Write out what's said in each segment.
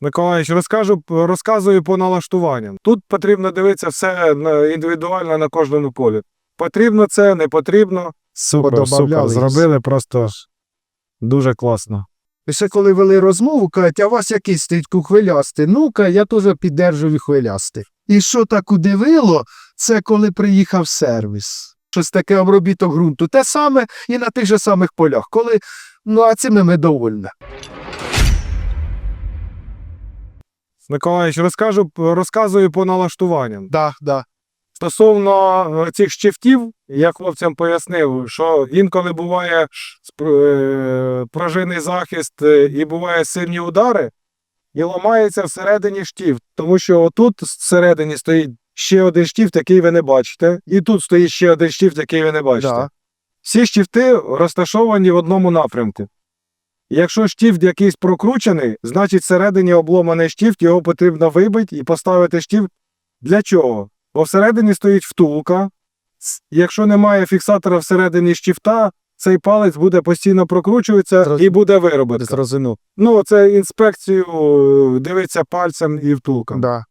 Миколаївич, розкажу, розказую по налаштуванням. Тут потрібно дивитися все на- індивідуально на кожному полі. Потрібно це, не потрібно. Супер, супер. Зробили просто дуже класно. І ще коли вели розмову, кажуть, а у вас який стоїть хвилястий? Ну-ка, я теж піддержую хвилястий. І що так удивило, це коли приїхав сервіс. Щось таке обробіток ґрунту. Те саме і на тих же самих полях. Коли, ну а цими ми довольні. Миколаївич, розкажу, розказую по налаштуванням. Да, да. Стосовно е, цих щифтів, я хлопцям пояснив, що інколи буває е, пружинний захист е, і буває сильні удари, і ламається всередині штифт, тому що отут всередині стоїть ще один штифт, який ви не бачите, і тут стоїть ще один штифт, який ви не бачите. Да. Всі штифти розташовані в одному напрямку. Якщо штифт якийсь прокручений, значить всередині обломаний штифт, його потрібно вибити і поставити штифт. Для чого? Бо всередині стоїть втулка. Якщо немає фіксатора всередині штифта, цей палець буде постійно прокручуватися Зроз- і буде виробити. Ну, це інспекцію е, дивиться пальцем і втулком. Да.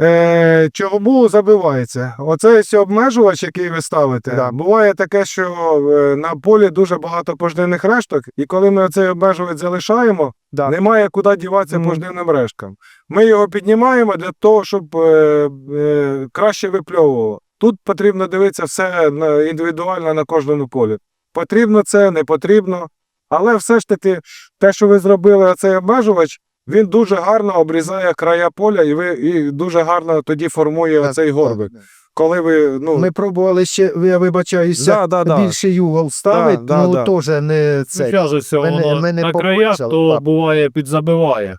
Е, чому забивається? Оцей ось обмежувач, який ви ставите, Да. буває таке, що е, на полі дуже багато пожнивних решток, і коли ми оцей обмежувач залишаємо, Да. немає куди діватися Мгм. пожнивним решткам. Ми його піднімаємо для того, щоб е, е, краще випльовувало. Тут потрібно дивитися все на- індивідуально на кожному полі. Потрібно це, не потрібно. Але все ж таки, те, що ви зробили, оцей обмежувач, він дуже гарно обрізає края поля, і ви і дуже гарно тоді формує Так, оцей горбик. Коли ви, ну, Ми пробували ще, я вибачаюся, да, да, да. більший угол ставити, да, ну да. теж не це. Зв'язується Ми воно ми не на краях, то так. буває підзабиває.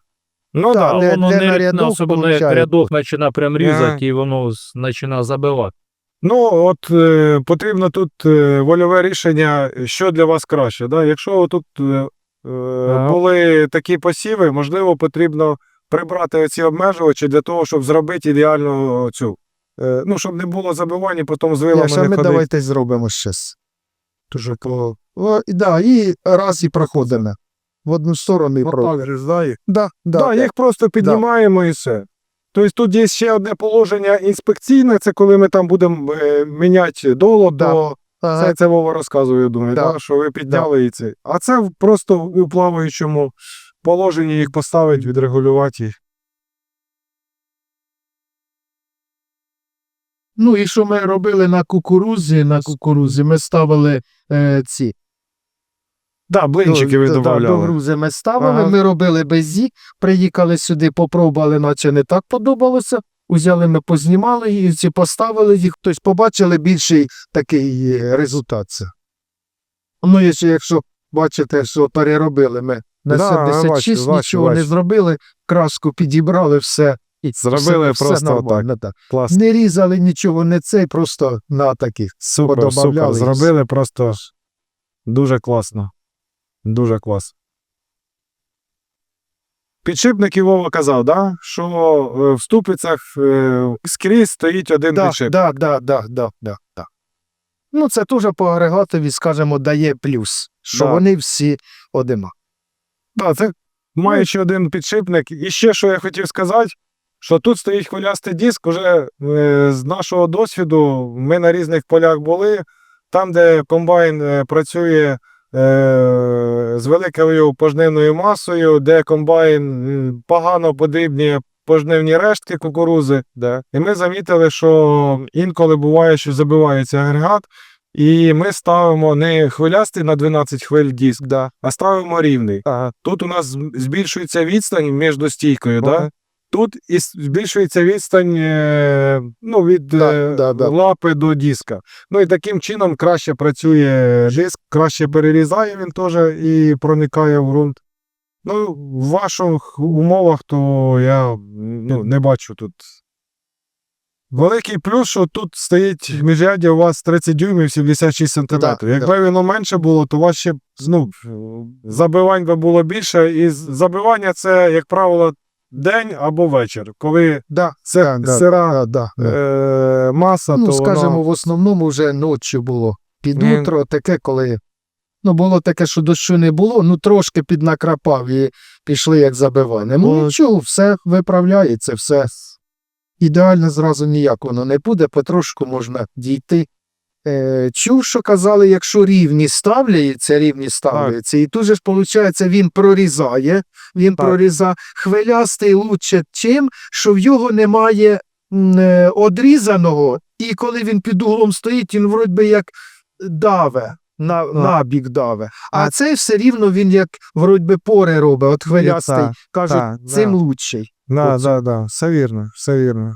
ну Так, да. Де- воно де не на рядок, рядок особливо як рядок починає прям різати, Ага. і воно починає забивати. Ну, от е, потрібно тут е, вольове рішення, що для вас краще. Да? Якщо тут е, е, були такі посіви, можливо, потрібно прибрати оці обмежувачі для того, щоб зробити ідеальну цю. е, ну, щоб не було забивань, потім з вилами Я, ще не ми ходити. давайте зробимо щось. Дуже по... О, і да, і раз і проходимо. В одну сторону і про. Отак да. Да, да, Да, їх просто піднімаємо і все. Тобто тут є ще одне положення інспекційне, це коли ми там будемо е, міняти доло Да. до Ага. Це, це Вова розказує, думаю, Да. да. що ви підняли і це. А це просто у плаваючому положенні їх поставити, відрегулювати їх. Ну і що ми робили на кукурузі? На кукурузі ми ставили е, ці. Да, блинчики ви да, до грузи ми ставили, Ага. ми робили без приїхали сюди, попробували, наче не так подобалося. Узяли, ми познімали їх, ці поставили їх, тобто побачили більший такий е, результат. Ну, якщо, якщо бачите, що переробили ми на Да, 76, бачу, бачу, нічого не зробили, краску підібрали, все. І Зробили все, просто все нормально, так. Клас. Не різали нічого, не цей, просто на таких. Супер, супер. подобавляли і Зробили просто дуже класно. Дуже клас. Підшипник Вова казав, да? що е, в ступицях е, скрізь стоїть один Да, підшипник. да, да, да, да, да, да. Ну, це теж по агрегатові, скажімо, дає плюс, що Да. вони всі одима. Да, це маючи один підшипник. І ще що я хотів сказати, що тут стоїть хвилястий диск. Уже е, з нашого досвіду ми на різних полях були. Там, де комбайн е, працює з великою пожнивною масою, де комбайн погано подрібнює пожнивні рештки кукурузи. Да. І ми замітили, що інколи буває, що забивається агрегат. І ми ставимо не хвилястий на 12 хвиль диск, Да. а ставимо рівний. Ага. Тут у нас збільшується відстань між стійкою, Ага. да? Тут і збільшується відстань е, ну, від Да, е, да, да. лапи до диска. Ну і таким чином краще працює диск, краще перерізає він теж і проникає в ґрунт. Ну, в ваших умовах, то я ну, не бачу тут. Великий плюс, що тут стоїть міжряддя у вас 30 дюймів 76 см. Да, Якби воно менше було, то у вас ще ну, забивань би було більше. І забивання це, як правило, день або вечір. Коли Да, це да, сира да, да, да. е, маса, ну, то скажімо, воно... в основному вже ночі було. Під Ні. утро таке, коли Ну, було таке, що дощу не було, ну трошки піднакрапав і пішли як забиване. Ну Ну, нічого, все виправляється, все ідеально зразу ніяк воно не буде, потрошку можна дійти. Е, чув, що казали, якщо рівні ставляються, рівні ставляються, і тут же ж, виходить, він прорізає, він Так. прорізає. Хвилястий лучше чим, що в його немає е, одрізаного, і коли він під углом стоїть, він вроді би як даве, на, набік даве. А, А- цей все рівно він як вроді би пори робить, от хвилястий. Кажуть, цим лучший. Да, Оце. да, да, все вірно, все вірно.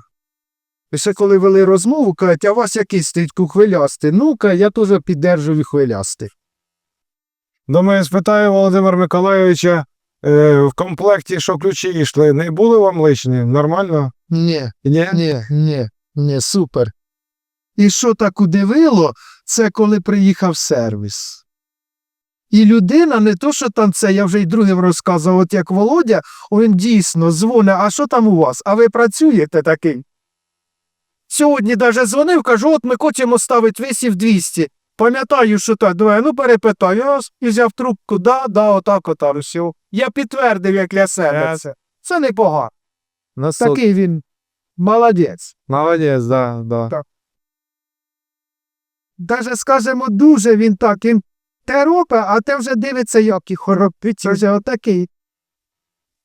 І ще коли вели розмову, кажуть, а вас який стоїть хвилястий? Ну-ка, я теж піддержую хвилястий. Думаю, спитаю Володимира Миколайовича, е, в комплекті, що ключі йшли, не були вам лишні? Нормально? Ні, Ні? ні, ні, ні, супер. І що так удивило, це коли приїхав сервіс. І людина, не то, що там це, я вже й другим розказував, от як Володя, він дійсно дзвонить, а що там у вас? А ви працюєте такий? Сьогодні даже дзвонив, кажу, от ми хочемо ставити висів 200. Пам'ятаю, що так, думаю, ну перепитаю, раз, і взяв трубку, да, да, отак, отак, все. Я підтвердив, як для себе Е. це. Це непогано. Ну, Такий він молодець. Молодець, да, да. Так. Даже скажемо, дуже він так, він те робить, а те вже дивиться, як і хоропить, вже отакий.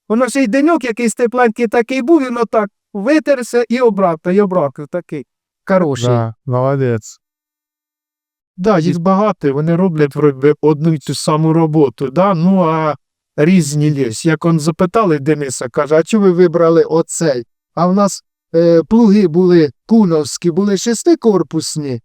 Воно ще й деньок якийсь тепленький такий був, він отак витерся і обратно, і обратно такий. Хороший. Да, молодець. Да, їх багато, вони роблять вроде одну й ту саму роботу, да? ну а різні ліс. Як он запитали Дениса, каже, а чому ви вибрали оцей? А в нас е, плуги були куновські, були шестикорпусні.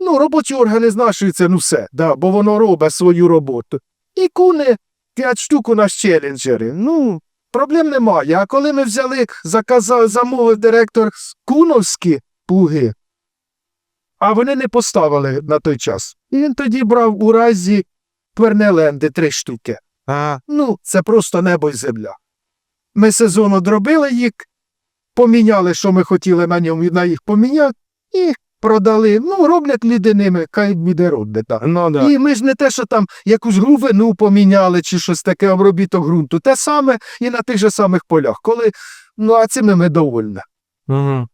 Ну, робочі органи знашуються, ну все, да, бо воно робить свою роботу. І куни п'ять штук у нас челенджери. Ну, проблем немає. А коли ми взяли, заказав, замовив директор куновські плуги, а вони не поставили на той час. І він тоді брав у разі Квернеленди три штуки. А, Ну, це просто небо й земля. Ми сезон одробили їх, поміняли, що ми хотіли на ньому на їх поміняти, і продали. Ну, роблять люди ними, хай буде робить. Ну да. І ми ж не те, що там якусь грувину поміняли чи щось таке обробіток ґрунту. Те саме і на тих же самих полях. Коли, ну а цими ми довольні. Угу.